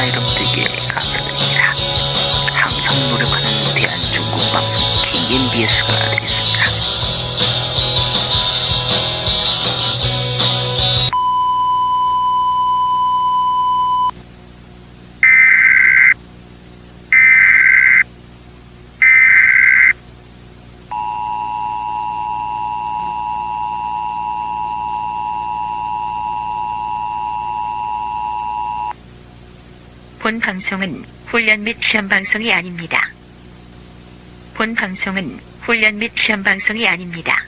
side of the gate 본 방송은 훈련 및 시험 방송이 아닙니다. 본 방송은 훈련 및 시험 방송이 아닙니다.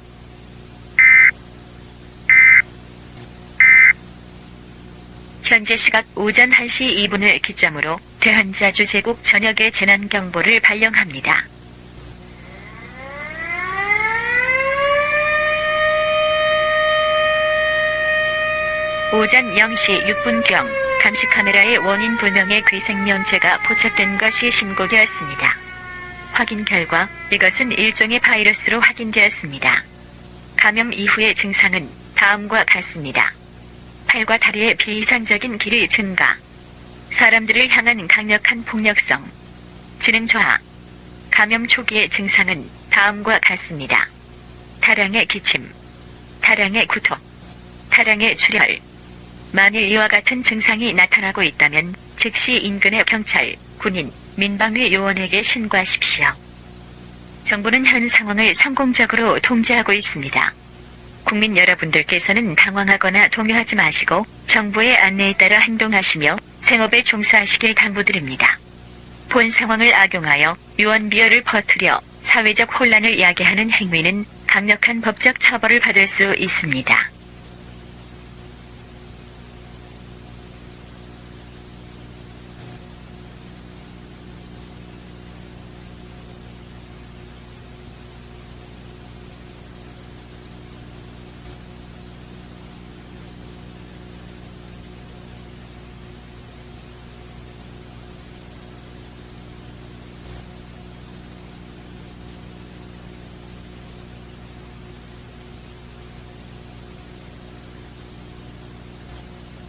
현재 시각 오전 1시 2분을 기점으로 대한자주 제국 전역의 재난 경보를 발령합니다. 오전 0시 6분경 감시 카메라에 원인 불명의 괴생명체가 포착된 것이 신고되었습니다. 확인 결과 이것은 일종의 바이러스로 확인되었습니다. 감염 이후의 증상은 다음과 같습니다. 팔과 다리의 비이상적인 길이 증가, 사람들을 향한 강력한 폭력성, 지능 저하, 감염 초기의 증상은 다음과 같습니다. 타량의 기침, 타량의 구토, 타량의 출혈, 만일 이와 같은 증상이 나타나고 있다면 즉시 인근의 경찰, 군인, 민방위 요원에게 신고하십시오. 정부는 현 상황을 성공적으로 통제하고 있습니다. 국민 여러분들께서는 당황하거나 동요하지 마시고 정부의 안내에 따라 행동하시며 생업에 종사하시길 당부드립니다. 본 상황을 악용하여 유언비어를 퍼뜨려 사회적 혼란을 야기하는 행위는 강력한 법적 처벌을 받을 수 있습니다.